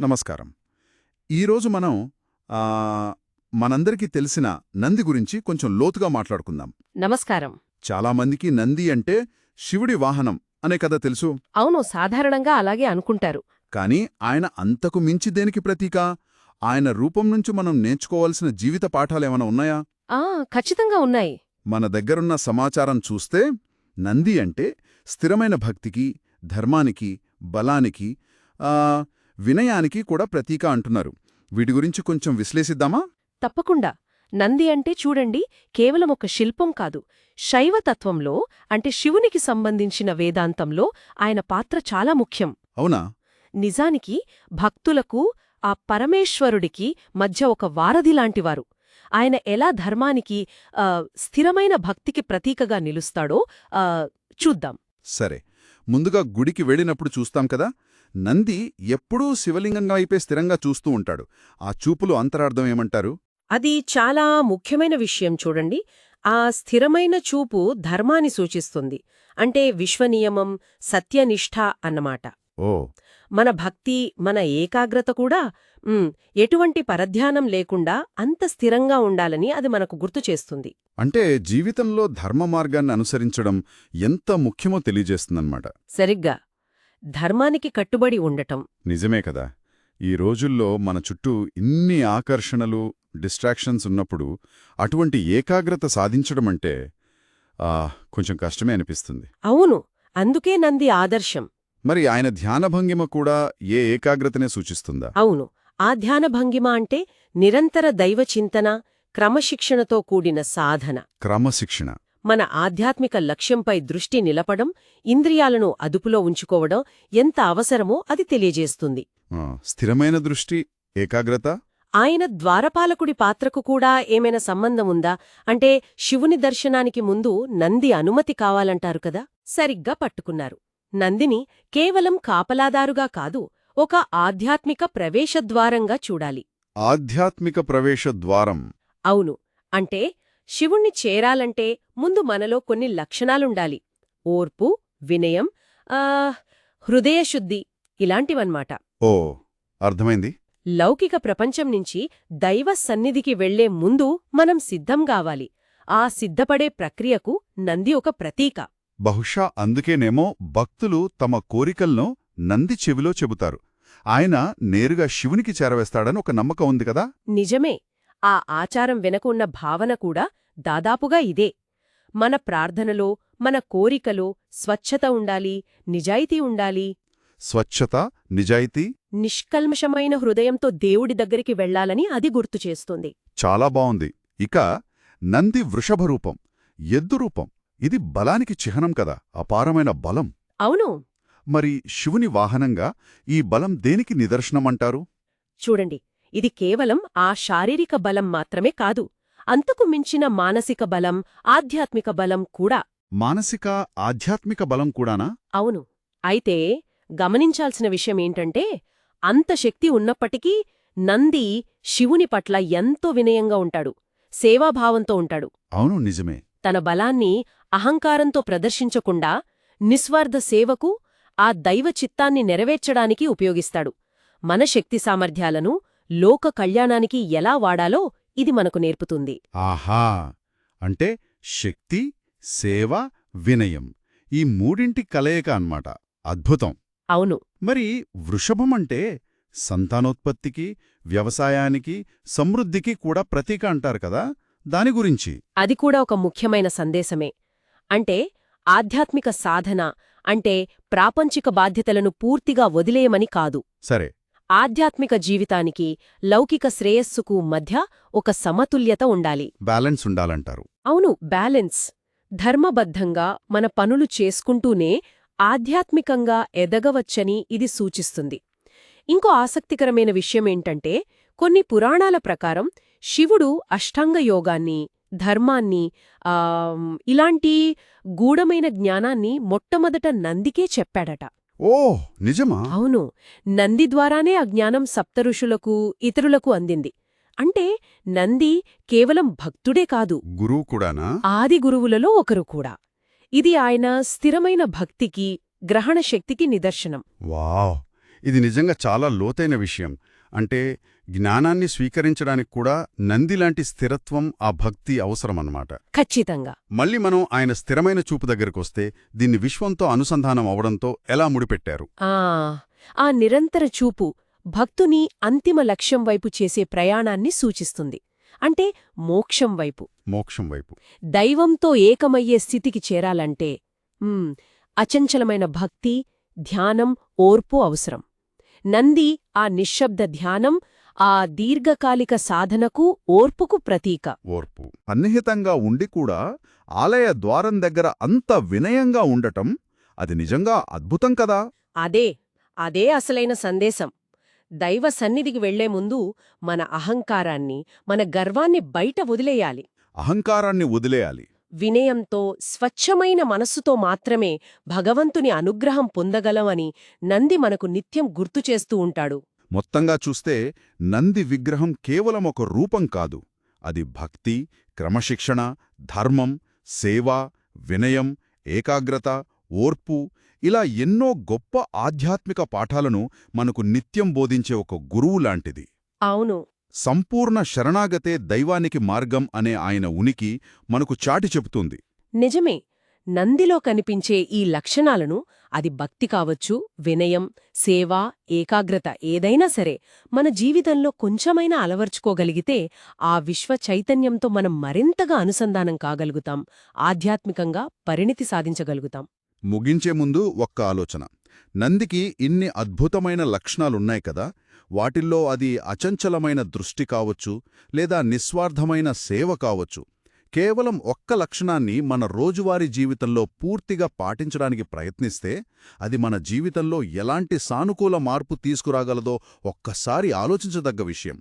నమస్కారం. ఈరోజు మనం మనందరికీ తెలిసిన నంది గురించి కొంచెం లోతుగా మాట్లాడుకుందాం. నమస్కారం. చాలామందికి నంది అంటే శివుడి వాహనం అనే కథ తెలుసు? అవును సాధారణంగా అలాగే అనుకుంటారు. కానీ ఆయన అంతకు మించి దేనికి ప్రతీక? ఆయన రూపం నుంచి మనం నేర్చుకోవాల్సిన జీవిత పాఠాలేమైనా ఉన్నాయా? ఆ ఖచ్చితంగా ఉన్నాయి. మన దగ్గరున్న సమాచారం చూస్తే నంది అంటే స్థిరమైన భక్తికి ధర్మానికి బలానికి ఆ, వినయానికి కూడా ప్రతీక అంటున్నారు. వీటి గురించి కొంచెం విశ్లేషిద్దామా? తప్పకుండా. నంది అంటే చూడండి కేవలం ఒక శిల్పం కాదు. శైవతత్వంలో అంటే శివునికి సంబంధించిన వేదాంతంలో ఆయన పాత్ర చాలా ముఖ్యం. అవునా? నిజానికి భక్తులకు ఆ పరమేశ్వరుడికి మధ్య ఒక వారధి లాంటివారు. ఆయన ఎలా ధర్మానికి స్థిరమైన భక్తికి ప్రతీకగా నిలుస్తాడో చూద్దాం. సరే. ముందుగా గుడికి వెళ్ళినప్పుడు చూస్తాం కదా? నంది ఎప్పుడూ శివలింగంగా వైపే స్థిరంగా చూస్తూ ఉంటాడు. ఆ చూపులు అంతరార్థం ఏమంటారు? అది చాలా ముఖ్యమైన విషయం చూడండి. ఆ స్థిరమైన చూపు ధర్మాన్ని సూచిస్తుంది. అంటే విశ్వనియమం సత్యనిష్ఠ అన్నమాట. ఓ. మన భక్తి మన ఏకాగ్రత కూడా ఎటువంటి పరధ్యానం లేకుండా అంత స్థిరంగా ఉండాలని అది మనకు గుర్తు చేస్తుంది. అంటే జీవితంలో ధర్మ మార్గాన్ని అనుసరించడం ఎంత ముఖ్యమో తెలియజేస్తుందన్నమాట. సరిగ్గా. ధర్మానికి కట్టుబడి ఉండటం. నిజమే కదా. ఈ రోజుల్లో మన చుట్టూ ఇన్ని ఆకర్షణలు డిస్ట్రాక్షన్స్ ఉన్నప్పుడు అటువంటి ఏకాగ్రత సాధించడమంటే కొంచెం కష్టమే అనిపిస్తుంది. అవును. అందుకే నంది ఆదర్శం. మరి ఆయన ధ్యానభంగిమ కూడా ఏ ఏకాగ్రతనే సూచిస్తుందా? అవును. ఆ ధ్యాన భంగిమ అంటే నిరంతర దైవ చింతన క్రమశిక్షణతో కూడిన సాధన. క్రమశిక్షణ. మన ఆధ్యాత్మిక లక్ష్యంపై దృష్టి నిలపడం ఇంద్రియాలను అదుపులో ఉంచుకోవడం ఎంత అవసరమో అది తెలియజేస్తుంది. స్థిరమైన దృష్టి ఏకాగ్రత? ఆయన ద్వారపాలకుడి పాత్రకు కూడా ఏమైనా సంబంధం ఉందా? అంటే శివుని దర్శనానికి ముందు నంది అనుమతి కావాలంటారు కదా? సరిగ్గా పట్టుకున్నారు. నందిని కేవలం కాపలాదారుగా కాదు ఒక ఆధ్యాత్మిక ప్రవేశద్వారంగా చూడాలి. ఆధ్యాత్మిక ప్రవేశ ద్వారం అవును. అంటే శివుణ్ణి చేరాలంటే ముందు మనలో కొన్ని లక్షణాలుండాలి. ఓర్పు వినయం ఆ హృదయశుద్ధి ఇలాంటివన్మాట. ఓ అర్థమైంది. లౌకిక ప్రపంచం నుంచి దైవ సన్నిధికి వెళ్ళే ముందు మనం సిద్ధం కావాలి. ఆ సిద్ధపడే ప్రక్రియకు నంది ఒక ప్రతీక. బహుశా అందుకేనేమో భక్తులు తమ కోరికలను నంది చెవిలో చెబుతారు. ఆయన నేరుగా శివునికి చేరవేస్తాడని ఒక నమ్మకం ఉంది కదా? నిజమే. ఆ ఆచారం వెనక ఉన్న భావన కూడా దాదాపుగా ఇదే. మన ప్రార్థనలో మన కోరికలో స్వచ్ఛత ఉండాలి నిజాయితీ ఉండాలి. స్వచ్ఛత నిజాయితీ నిష్కల్మషమైన హృదయంతో దేవుడి దగ్గరికి వెళ్ళాలని అది గుర్తు చేస్తుంది. చాలా బావుంది. ఇక నంది వృషభ రూపం ఎద్దు రూపం. ఇది బలానికి చిహ్నం కదా అపారమైన బలం. అవును. మరి శివుని వాహనంగా ఈ బలం దేనికి నిదర్శనమంటారు? చూడండి ఇది కేవలం ఆ శారీరక బలం మాత్రమే కాదు అంతకు మించిన మానసిక బలం ఆధ్యాత్మిక బలం కూడా. మానసిక ఆధ్యాత్మిక బలం కూడానా? అవును. అయితే గమనించాల్సిన విషయమేంటంటే అంత శక్తి ఉన్నప్పటికీ నంది శివుని పట్ల ఎంతో వినయంగా ఉంటాడు సేవాభావంతో ఉంటాడు. అవును నిజమే. తన బలాన్ని అహంకారంతో ప్రదర్శించకుండా నిస్వార్థ సేవకు ఆ దైవ చిత్తాన్ని నెరవేర్చడానికి ఉపయోగిస్తాడు. మన శక్తి సామర్థ్యాలను లోక కళ్యాణానికి ఎలా వాడాలో ఇది మనకు నేర్పుతుంది. ఆహా! అంటే శక్తి సేవ వినయం ఈ మూడింటి కలయిక అన్నమాట. అద్భుతం. అవును. మరి వృషభం అంటే సంతానోత్పత్తికి వ్యవసాయానికి సమృద్ధికి కూడా ప్రతీక అంటారు కదా? దాని గురించి. అది కూడా ఒక ముఖ్యమైన సందేశమే. అంటే ఆధ్యాత్మిక సాధన అంటే ప్రాపంచిక బాధ్యతలను పూర్తిగా వదిలేయమని కాదు. సరే. ఆధ్యాత్మిక జీవితానికి లౌకిక శ్రేయస్సుకు మధ్య ఒక సమతుల్యత ఉండాలి. బ్యాలెన్స్ ఉండాలంటారు. అవును బ్యాలెన్స్. ధర్మబద్ధంగా మన పనులు చేసుకుంటూనే ఆధ్యాత్మికంగా ఎదగవచ్చని ఇది సూచిస్తుంది. ఇంకో ఆసక్తికరమైన విషయమేంటంటే కొన్ని పురాణాల ప్రకారం శివుడు అష్టాంగ యోగాన్ని ధర్మాన్ని ఇలాంటి గూఢమైన జ్ఞానాన్ని మొట్టమొదట నందికే చెప్పాడట. ఓ నిజమా? అవును. నంది ద్వారానే ఆ జ్ఞానం సప్తఋషులకు ఇతరులకు అందింది. అంటే నంది కేవలం భక్తుడే కాదు. గురువు కూడానా? ఆది గురువులలో ఒకరు కూడా. ఇది ఆయన స్థిరమైన భక్తికి గ్రహణ శక్తికి నిదర్శనం. వావ్! ఇది నిజంగా చాలా లోతైన విషయం. అంటే జ్ఞానాన్ని స్వీకరించడానికి కూడా నంది లాంటి స్థిరత్వం ఆ భక్తి అవసరమన్నమాట. ఖచ్చితంగా. మళ్ళీ మనం ఆయన స్థిరమైన చూపు దగ్గరకొస్తే దీన్ని విశ్వంతో అనుసంధానం అవడంతో ఎలా ముడిపెట్టారు? ఆ ఆ నిరంతర చూపు భక్తుని అంతిమ లక్ష్యం వైపు చేసే ప్రయాణాన్ని సూచిస్తుంది. అంటే మోక్షం వైపు. మోక్షం వైపు. దైవంతో ఏకమయ్యే స్థితికి చేరాలంటే అచంచలమైన భక్తి ధ్యానం ఓర్పు అవసరం. నంది ఆ నిశ్శబ్ద ధ్యానం ఆ దీర్ఘకాలిక సాధనకు ఓర్పుకు ప్రతీక. ఓర్పు. సన్నిహితంగా ఉండి కూడా ఆలయ ద్వారం దగ్గర అంత వినయంగా ఉండటం అది నిజంగా అద్భుతం కదా? అదే అదే అసలైన సందేశం. దైవ సన్నిధికి వెళ్ళే ముందు మన అహంకారాన్ని మన గర్వాన్ని బయట వదిలేయాలి. అహంకారాన్ని వదిలేయాలి. వినయంతో స్వచ్ఛమైన మనస్సుతో మాత్రమే భగవంతుని అనుగ్రహం పొందగలమని నంది మనకు నిత్యం గుర్తు చేస్తూ ఉంటాడు. మొత్తంగా చూస్తే నంది విగ్రహం కేవలం ఒక రూపం కాదు. అది భక్తి క్రమశిక్షణ ధర్మం సేవ వినయం ఏకాగ్రత ఓర్పు ఇలా ఎన్నో గొప్ప ఆధ్యాత్మిక పాఠాలను మనకు నిత్యం బోధించే ఒక గురువు లాంటిది. అవును. సంపూర్ణ శరణాగతే దైవానికి మార్గం అనే ఆయన ఉనికి మనకు చాటి చెబుతుంది. నిజమే నందిలో కనిపించే ఈ లక్షణాలను అది భక్తి కావచ్చు వినయం సేవ ఏకాగ్రత ఏదైనా సరే మన జీవితంలో కొంచెమైనా అలవర్చుకోగలిగితే ఆ విశ్వ చైతన్యంతో మనం మరింతగా అనుసంధానం కాగలుగుతాం ఆధ్యాత్మికంగా పరిణితి సాధించగలుగుతాం. ముగించే ముందు ఒక్క ఆలోచన. నందికి ఇన్ని అద్భుతమైన లక్షణాలున్నాయి కదా వాటిల్లో అది అచంచలమైన దృష్టి కావచ్చు లేదా నిస్వార్థమైన సేవ కావచ్చు. కేవలం ఒక్క లక్షణాన్ని మన రోజువారీ జీవితంలో పూర్తిగా పాటించడానికి ప్రయత్నిస్తే అది మన జీవితంలో ఎలాంటి సానుకూల మార్పు తీసుకురాగలదో ఒక్కసారి ఆలోచించదగ్గ విషయం.